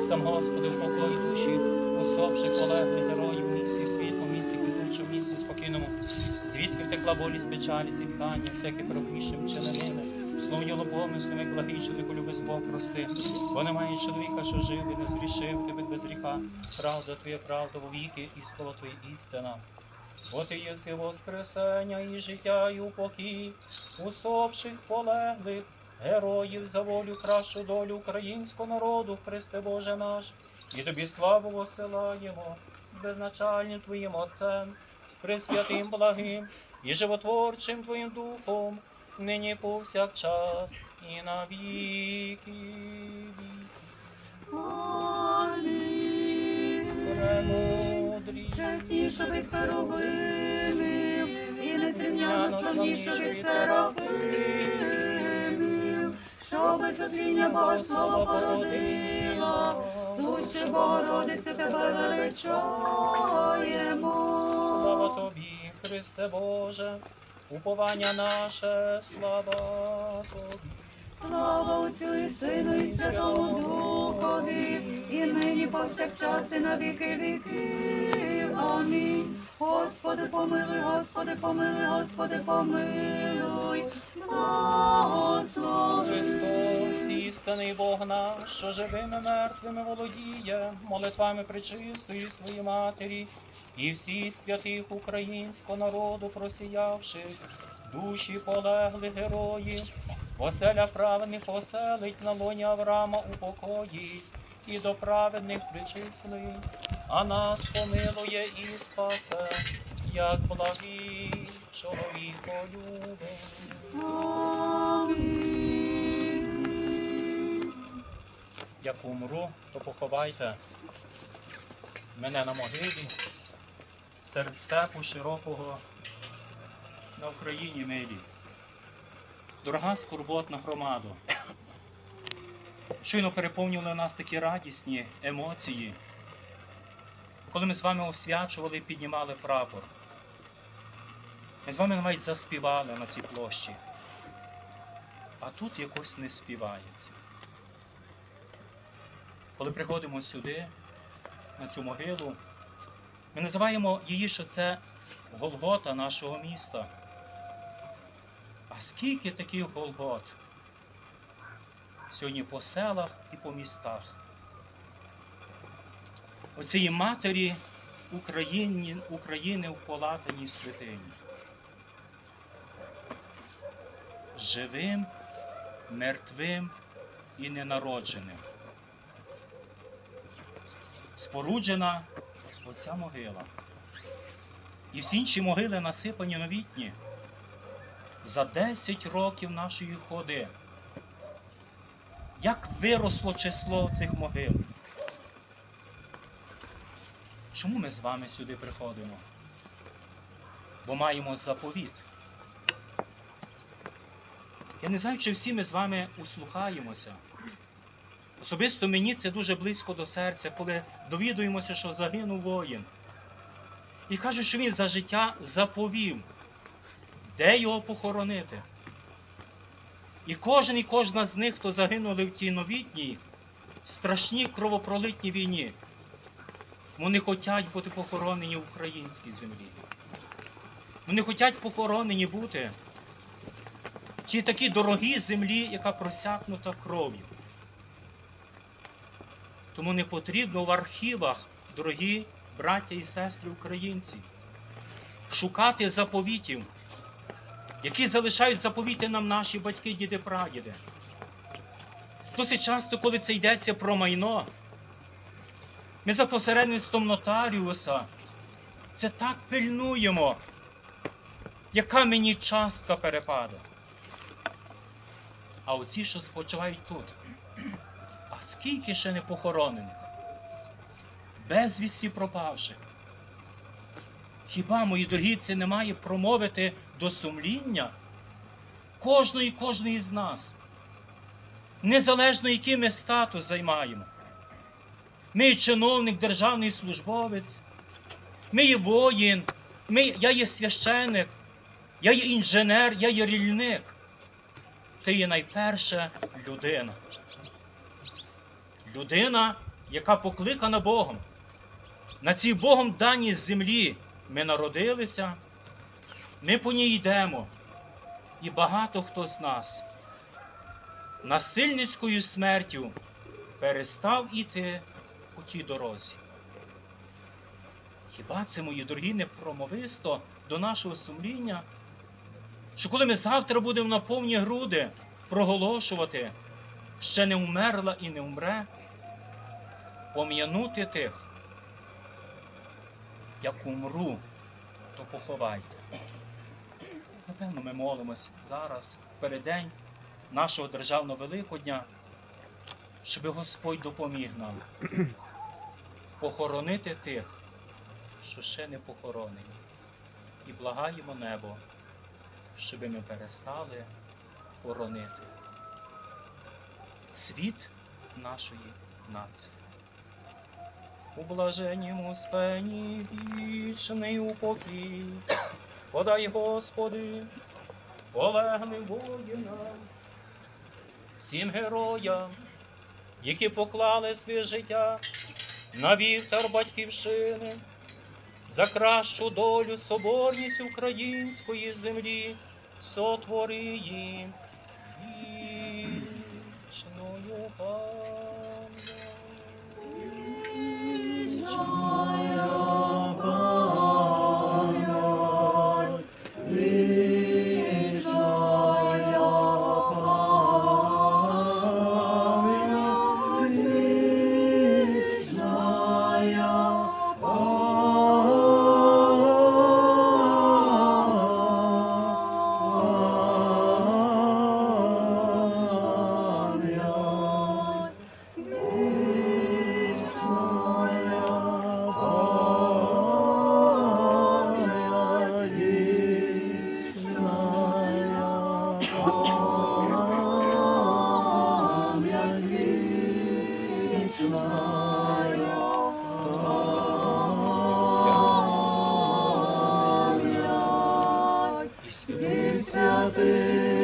Сам Господи, упокой душі усопших полеглих героїв в місті світло, в місті квітучому, в місті спокійному, звідки втекла болість, печалі, зітхання, всяке правішим чиненини. Словніло помислами, благий чоловіку любить Бог прости, бо немає чоловіка, що жив і не зрішив, ти без гріха. Правда твоя правда вовіки, і слово твоє істина. Бо ти єси воскресення і життя, і упокій, усопших полеглих, героїв за волю, кращу долю українського народу, Христе Боже наш, і тобі славу посилаємо з безначальним Твоїм Отцем, з пресвятим благим і животворчим Твоїм Духом, нині повсякчас і на віки. Премудрі. Частіше від херовимів, і славніше від серафимів, що без отління Бога слово породило, Суче Богородице, тебе величаємо. Слава тобі, Христе Боже, уповання наше, слава тобі. Слава Отцю і Сину і Святому Духові, і нині повсякчас і на віки віків. Амінь. Господи, помилуй, Господи, помилуй, Господи, помилуй, благослови. Христос, істинний Бог наш, що живими мертвими володіє, молитвами причистої своїй матері і всіх святих українського народу просіявши, душі полеглих героїв, оселя праведних оселить на лоні Авраама у покої, і до праведних причислить, а нас помилує і спасе, як благий чоловіколюбий. Амінь. Як умру, то поховайте мене на могилі серед степу широкого на Україні милі. Дорога скорботна громадо. Щойно переповнювали нас такі радісні емоції, коли ми з вами освячували і піднімали прапор. Ми з вами навіть заспівали на цій площі. А тут якось не співається. Коли приходимо сюди, на цю могилу, ми називаємо її, що це Голгота нашого міста. А скільки таких Голгот сьогодні по селах і по містах? Оцієї матері України, України в полатаній святині. Живим, мертвим і ненародженим споруджена оця могила. І всі інші могили насипані новітні. За 10 років нашої ходи. Як виросло число цих могил? Чому ми з вами сюди приходимо? Бо маємо заповіт. Я не знаю, чи всі ми з вами услухаємося. Особисто мені це дуже близько до серця, коли довідуємося, що загинув воїн. І кажуть, що він за життя заповів, де його похоронити. І кожен і кожна з них, хто загинули в тій новітній, страшній кровопролитній війні, вони хочуть бути похоронені в українській землі. Вони хочуть похоронені бути в тій такій дорогій землі, яка просякнута кров'ю. Тому не потрібно в архівах, дорогі браття і сестри українці, шукати заповітів, які залишають заповіти нам наші батьки, діди, прадіди. Досить часто, коли це йдеться про майно, ми за посередництвом нотаріуса це так пильнуємо, яка мені частка перепаде. А оці, що спочивають тут, а скільки ще не похоронених, безвісті пропавших. Хіба, мої дорогі, це не має промовити до сумління кожної кожної з нас, незалежно який ми статус займаємо. Ми є чиновник, державний службовець, ми є воїн, ми, я є священик, я є інженер, я є рільник. Ти є найперша людина. Людина яка покликана Богом. На цій Богом даній землі ми народилися, ми по ній йдемо. І багато хто з нас насильницькою смертю перестав іти у тій дорозі. Хіба це, мої дорогі, не промовисто до нашого сумління? Що коли ми завтра будемо на повні груди проголошувати, ще не вмерла і не вмре, пом'янути тих, як умру, то поховайте. Напевно, ми молимось зараз, в переддень нашого державного Великодня, щоб Господь допоміг нам похоронити тих, що ще не похоронені. І благаємо небо, щоб ми перестали хоронити цвіт нашої нації. У блаженнім спені вічний упокій, подай, Господи, полеглим воїнам, всім героям, які поклали своє життя на вітер батьківщини, за кращу долю соборність української землі, сотвори їм вічною I'll be.